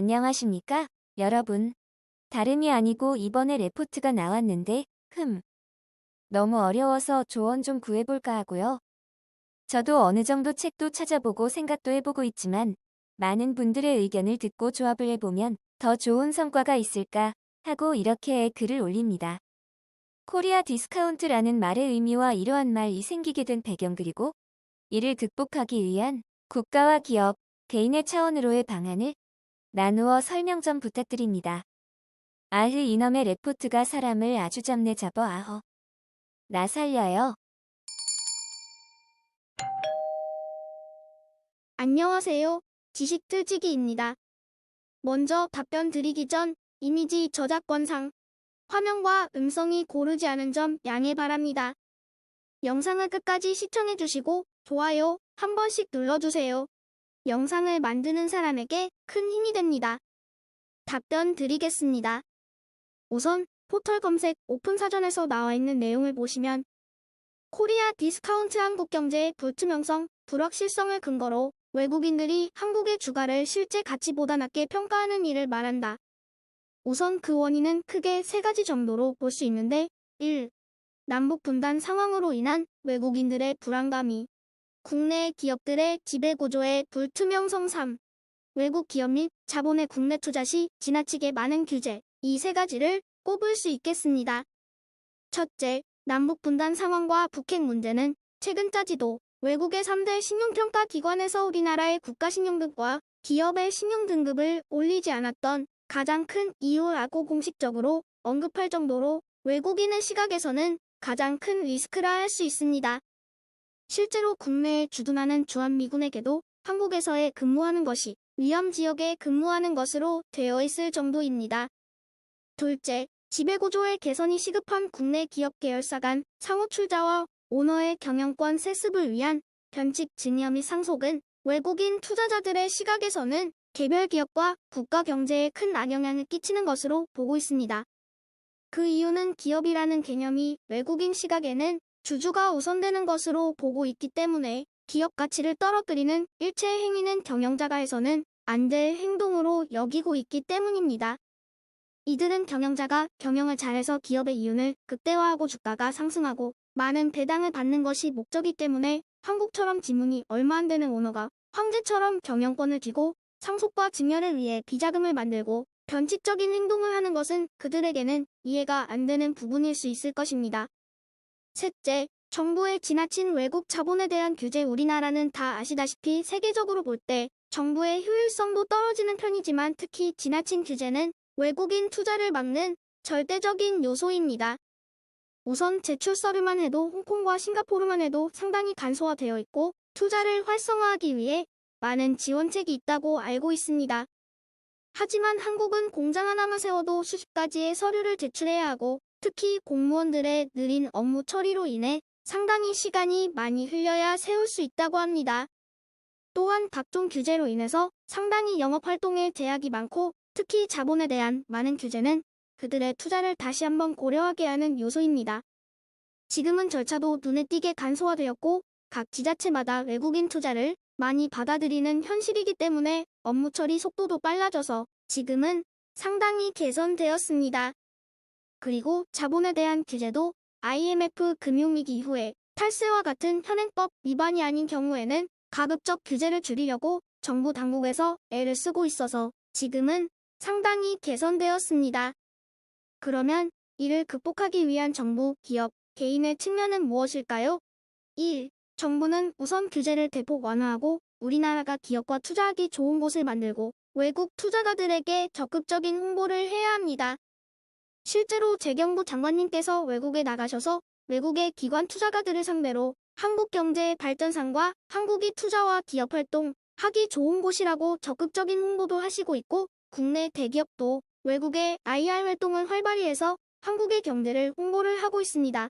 안녕하십니까, 여러분. 다름이 아니고 이번에 레포트가 나왔는데, 흠. 너무 어려워서 조언 좀 구해볼까 하고요. 저도 어느 정도 책도 찾아보고 생각도 해보고 있지만, 많은 분들의 의견을 듣고 조합을 해보면 더 좋은 성과가 있을까 하고 이렇게 글을 올립니다. 코리아 디스카운트라는 말의 의미와 이러한 말이 생기게 된 배경 그리고 이를 극복하기 위한 국가와 기업, 개인의 차원으로의 방안을 나누어 설명 좀 부탁드립니다. 아흐 이놈의 레포트가 사람을 아주 잡네 잡어 아허. 나 살려요. 안녕하세요. 지식 틀지기입니다. 먼저 답변 드리기 전 이미지 저작권상 화면과 음성이 고르지 않은 점 양해 바랍니다. 영상을 끝까지 시청해 주시고 좋아요 한 번씩 눌러주세요. 영상을 만드는 사람에게 큰 힘이 됩니다. 답변 드리겠습니다. 우선 포털 검색 오픈 사전에서 나와 있는 내용을 보시면 코리아 디스카운트 한국 경제의 불투명성, 불확실성을 근거로 외국인들이 한국의 주가를 실제 가치보다 낮게 평가하는 일을 말한다. 우선 그 원인은 크게 세 가지 정도로 볼 수 있는데 1. 남북 분단 상황으로 인한 외국인들의 불안감이 국내 기업들의 지배 구조의 불투명성 3. 외국 기업 및 자본의 국내 투자 시 지나치게 많은 규제 이 세 가지를 꼽을 수 있겠습니다. 첫째, 남북 분단 상황과 북핵 문제는 최근 따지도 외국의 3대 신용평가 기관에서 우리나라의 국가신용등급과 기업의 신용등급을 올리지 않았던 가장 큰 이유라고 공식적으로 언급할 정도로 외국인의 시각에서는 가장 큰 리스크라 할 수 있습니다. 실제로 국내에 주둔하는 주한미군에게도 한국에서의 근무하는 것이 위험 지역에 근무하는 것으로 되어 있을 정도입니다. 둘째, 지배구조의 개선이 시급한 국내 기업 계열사 간 상호 출자와 오너의 경영권 세습을 위한 변칙 증여 및 상속은 외국인 투자자들의 시각에서는 개별 기업과 국가 경제에 큰 악영향을 끼치는 것으로 보고 있습니다. 그 이유는 기업이라는 개념이 외국인 시각에는 주주가 우선되는 것으로 보고 있기 때문에 기업 가치를 떨어뜨리는 일체 행위는 경영자가 해서는 안 될 행동으로 여기고 있기 때문입니다. 이들은 경영자가 경영을 잘해서 기업의 이윤을 극대화하고 주가가 상승하고 많은 배당을 받는 것이 목적이 때문에 한국처럼 지문이 얼마 안 되는 오너가 황제처럼 경영권을 쥐고 상속과 증여를 위해 비자금을 만들고 변칙적인 행동을 하는 것은 그들에게는 이해가 안 되는 부분일 수 있을 것입니다. 셋째, 정부의 지나친 외국 자본에 대한 규제 우리나라는 다 아시다시피 세계적으로 볼 때 정부의 효율성도 떨어지는 편이지만 특히 지나친 규제는 외국인 투자를 막는 절대적인 요소입니다. 우선 제출 서류만 해도 홍콩과 싱가포르만 해도 상당히 간소화되어 있고 투자를 활성화하기 위해 많은 지원책이 있다고 알고 있습니다. 하지만 한국은 공장 하나만 세워도 수십 가지의 서류를 제출해야 하고 특히 공무원들의 느린 업무 처리로 인해 상당히 시간이 많이 흘려야 세울 수 있다고 합니다. 또한 각종 규제로 인해서 상당히 영업활동에 제약이 많고 특히 자본에 대한 많은 규제는 그들의 투자를 다시 한번 고려하게 하는 요소입니다. 지금은 절차도 눈에 띄게 간소화되었고 각 지자체마다 외국인 투자를 많이 받아들이는 현실이기 때문에 업무 처리 속도도 빨라져서 지금은 상당히 개선되었습니다. 그리고 자본에 대한 규제도 IMF 금융위기 이후에 탈세와 같은 현행법 위반이 아닌 경우에는 가급적 규제를 줄이려고 정부 당국에서 애를 쓰고 있어서 지금은 상당히 개선되었습니다. 그러면 이를 극복하기 위한 정부, 기업, 개인의 측면은 무엇일까요? 1. 정부는 우선 규제를 대폭 완화하고 우리나라가 기업과 투자하기 좋은 곳을 만들고 외국 투자자들에게 적극적인 홍보를 해야 합니다. 실제로 재경부 장관님께서 외국에 나가셔서 외국의 기관 투자가들을 상대로 한국 경제의 발전상과 한국이 투자와 기업 활동 하기 좋은 곳이라고 적극적인 홍보도 하시고 있고 국내 대기업도 외국의 IR 활동을 활발히 해서 한국의 경제를 홍보를 하고 있습니다.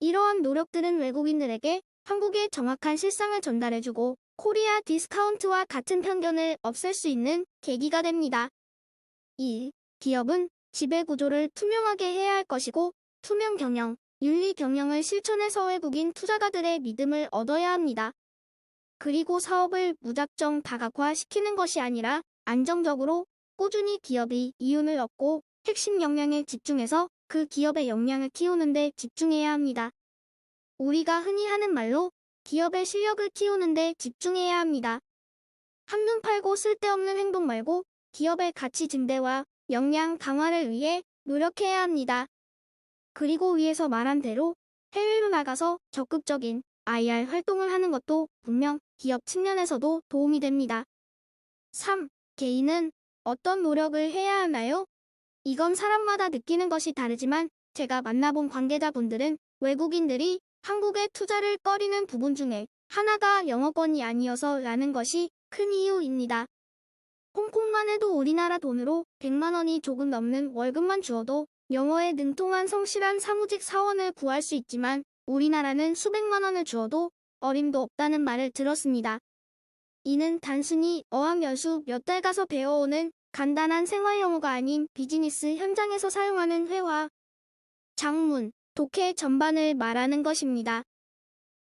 이러한 노력들은 외국인들에게 한국의 정확한 실상을 전달해주고 코리아 디스카운트와 같은 편견을 없앨 수 있는 계기가 됩니다. 2. 기업은 지배 구조를 투명하게 해야 할 것이고 투명 경영, 윤리 경영을 실천해서 외국인 투자가들의 믿음을 얻어야 합니다. 그리고 사업을 무작정 다각화시키는 것이 아니라 안정적으로 꾸준히 기업이 이윤을 얻고 핵심 역량에 집중해서 그 기업의 역량을 키우는 데 집중해야 합니다. 우리가 흔히 하는 말로 기업의 실력을 키우는 데 집중해야 합니다. 한눈 팔고 쓸데없는 행동 말고 기업의 가치 증대와 역량 강화를 위해 노력해야 합니다. 그리고 위에서 말한 대로 해외로 나가서 적극적인 IR 활동을 하는 것도 분명 기업 측면에서도 도움이 됩니다. 3. 개인은 어떤 노력을 해야 하나요? 이건 사람마다 느끼는 것이 다르지만 제가 만나본 관계자분들은 외국인들이 한국에 투자를 꺼리는 부분 중에 하나가 영어권이 아니어서 라는 것이 큰 이유입니다. 홍콩만 해도 우리나라 돈으로 100만 원이 조금 넘는 월급만 주어도 영어에 능통한 성실한 사무직 사원을 구할 수 있지만 우리나라는 수백만 원을 주어도 어림도 없다는 말을 들었습니다. 이는 단순히 어학연수 몇 달 가서 배워오는 간단한 생활 영어가 아닌 비즈니스 현장에서 사용하는 회화, 장문, 독해 전반을 말하는 것입니다.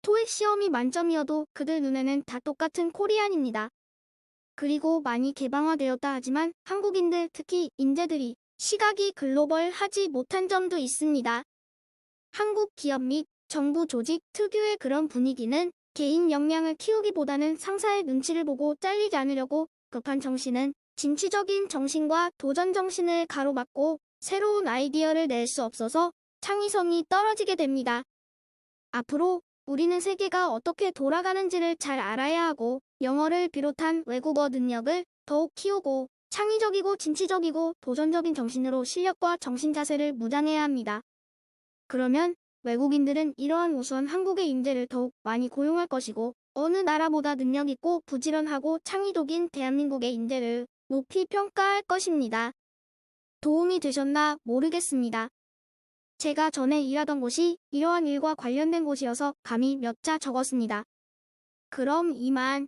토익 시험이 만점이어도 그들 눈에는 다 똑같은 코리안입니다. 그리고 많이 개방화되었다 하지만 한국인들 특히 인재들이 시각이 글로벌하지 못한 점도 있습니다. 한국 기업 및 정부 조직 특유의 그런 분위기는 개인 역량을 키우기보다는 상사의 눈치를 보고 잘리지 않으려고 급한 정신은 진취적인 정신과 도전 정신을 가로막고 새로운 아이디어를 낼 수 없어서 창의성이 떨어지게 됩니다. 앞으로 우리는 세계가 어떻게 돌아가는지를 잘 알아야 하고 영어를 비롯한 외국어 능력을 더욱 키우고 창의적이고 진취적이고 도전적인 정신으로 실력과 정신 자세를 무장해야 합니다. 그러면 외국인들은 이러한 우수한 한국의 인재를 더욱 많이 고용할 것이고 어느 나라보다 능력 있고 부지런하고 창의적인 대한민국의 인재를 높이 평가할 것입니다. 도움이 되셨나 모르겠습니다. 제가 전에 일하던 곳이 이러한 일과 관련된 곳이어서 감히 몇 자 적었습니다. 그럼 이만